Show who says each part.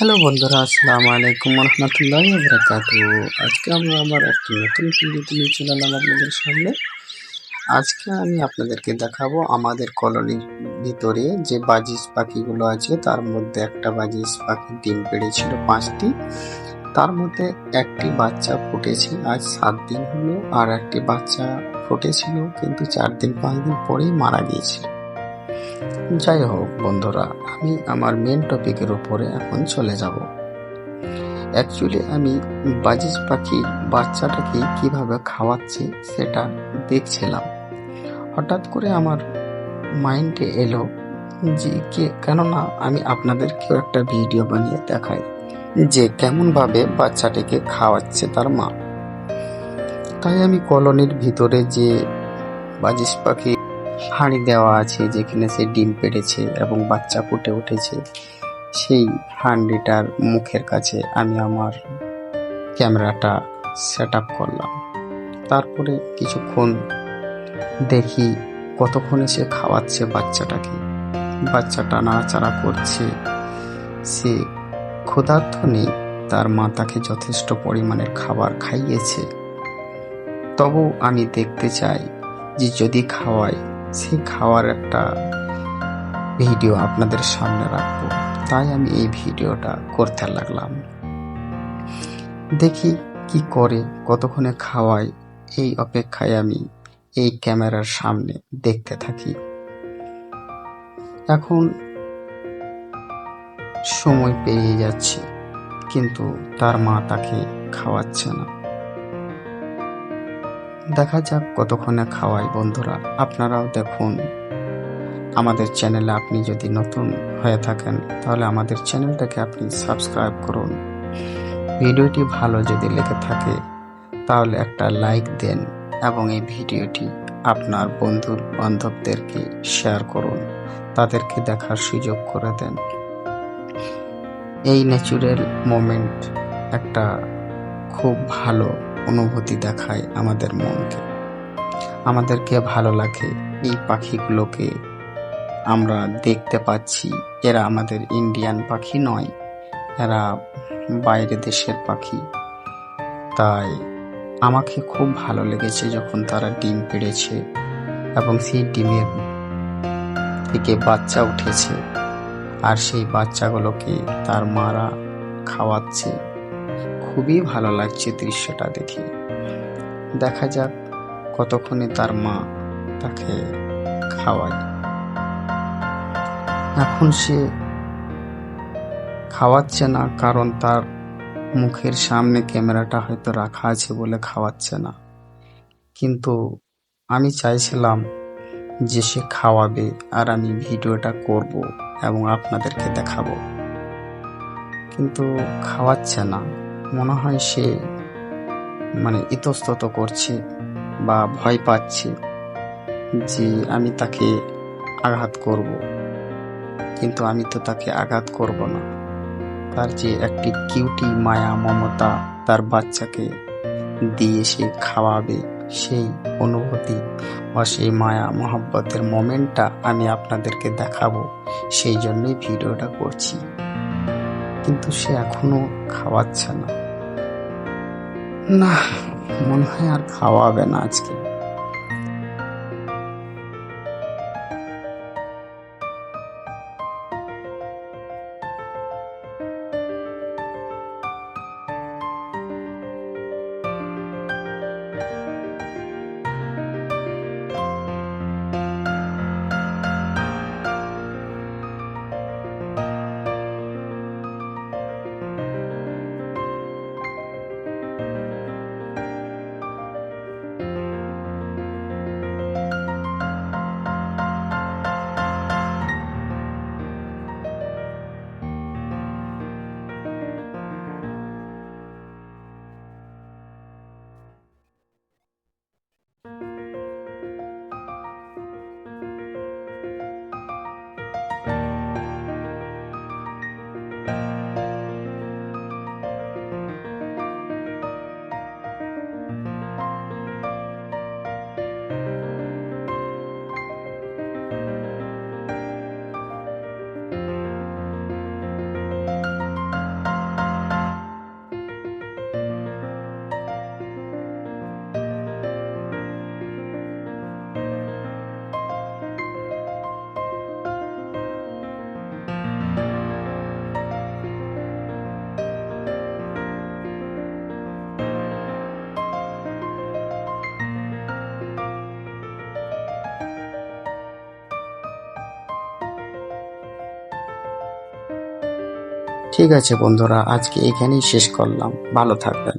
Speaker 1: Hello বন্ধুরা, আসসালামু আলাইকুম রহমতুল্লাহ বরকাত আজকে আমরা আমার একটি নতুন ভিডিওতে নিয়ে চলে আপনাদের সামনে। আজকে আমি আপনাদেরকে দেখাবো আমাদের কলোনির ভিতরে যে বাজিস পাখিগুলো আছে, তার মধ্যে একটা বাজিস পাখি ডিম পেড়েছিল পাঁচটি। তার মধ্যে একটি বাচ্চা ফুটেছে, আজ সাত দিন হলো, আর একটি বাচ্চা ফুটেছিল কিন্তু চার দিন, পাঁচ দিন পরেই মারা গিয়েছিল। যাই হোক বন্ধুরা, আমি আমার মেন টপিকের উপরে এখন চলে যাব। অ্যাকচুয়ালি আমি বাজিজ পাখির বাচ্চাটাকে কীভাবে খাওয়াচ্ছি সেটা দেখছিলাম। হঠাৎ করে আমার মাইন্ডে এলো যে কে, কেননা আমি আপনাদেরকেও একটা ভিডিও বানিয়ে দেখাই, যে কেমনভাবে বাচ্চাটিকে খাওয়াচ্ছে তার মা। তাই আমি কলোনির ভিতরে যে বাজিস পাখি হাঁড়ি দেওয়া আছে যেখানে সে ডিম পেড়েছে এবং বাচ্চা ফুটে উঠেছে। সেই হাঁড়িটার মুখের কাছে আমি আমার ক্যামেরাটা সেট আপ করলাম। তারপরে কিছুক্ষণ দেখি কতক্ষণে সে খাওয়াচ্ছে বাচ্চাটাকে। বাচ্চাটা নাড়াচাড়া করছে। সে ক্ষুধার্থ নেই, তার মা তাকে যথেষ্ট পরিমাণের খাবার খাইয়েছে। তবু আমি দেখতে চাই যে যদি খাওয়াই সেই খাওয়ার একটা ভিডিও আপনাদের সামনে রাখব। তাই আমি এই ভিডিওটা করতে লাগলাম। দেখি কি করে, কতক্ষণে খাওয়ায় এই অপেক্ষায় আমি এই ক্যামেরার সামনে দেখতে থাকি। এখন সময় পেরিয়ে যাচ্ছে, কিন্তু তার মা তাকে খাওয়াচ্ছে না। দেখা যাক কতক্ষণে খাওয়াই বন্ধুরা। আপনারাও দেখুন। আমাদের চ্যানেলে আপনি যদি নতুন হয়ে থাকেন, তাহলে আমাদের চ্যানেলটাকে আপনি সাবস্ক্রাইব করুন। ভিডিওটি ভালো যদি লেগে থাকে, তাহলে একটা লাইক দেন এবং এই ভিডিওটি আপনার বন্ধু বান্ধবদেরকে শেয়ার করুন। তাদেরকে দেখার সুযোগ করে দেন। এই ন্যাচুরাল মোমেন্ট একটা খুব ভালো অনুভূতি দেখায় আমাদের মনকে। আমাদেরকে ভালো লাগে এই পাখিগুলোকে। আমরা দেখতে পাচ্ছি এরা আমাদের ইন্ডিয়ান পাখি নয়, এরা বাইরে দেশের পাখি। তাই আমাকে খুব ভালো লেগেছে যখন তারা ডিম পেড়েছে এবং সেই ডিমের থেকে বাচ্চা উঠেছে। আর সেই বাচ্চাগুলোকে তার মারা খাওয়াচ্ছে। খুবই ভালো লাগছে দৃশ্যটা দেখে। দেখা যাক কতক্ষণে তার মা তাকে খাওয়ায়। এখন সে খাওয়াচ্ছে না কারণ তার মুখের সামনে ক্যামেরাটা হয়তো রাখা আছে বলে খাওয়াচ্ছে না। কিন্তু আমি চাইছিলাম যে সে খাওয়াবে আর আমি ভিডিওটা করব এবং আপনাদেরকে দেখাবো। কিন্তু খাওয়াচ্ছে না। মনে হয় সে মানে ইতস্তত করছে বা ভয় পাচ্ছে যে আমি তাকে আঘাত করব। কিন্তু আমি তো তাকে আঘাত করব না। তার যে একটি কিউটি মায়া মমতা তার বাচ্চাকে দিয়ে সে খাওয়াবে, সেই অনুভূতি বা সেই মায়া মহাব্বতের মোমেন্টটা আমি আপনাদেরকে দেখাবো। সেই জন্যই ভিডিওটা করছি। কিন্তু সে এখনও খাওয়াচ্ছে না। না মনে হয় আর খাওয়াবে না আজকে। ঠিক আছে বন্ধুরা আজকে এখানেই শেষ করলাম। ভালো থাকবেন।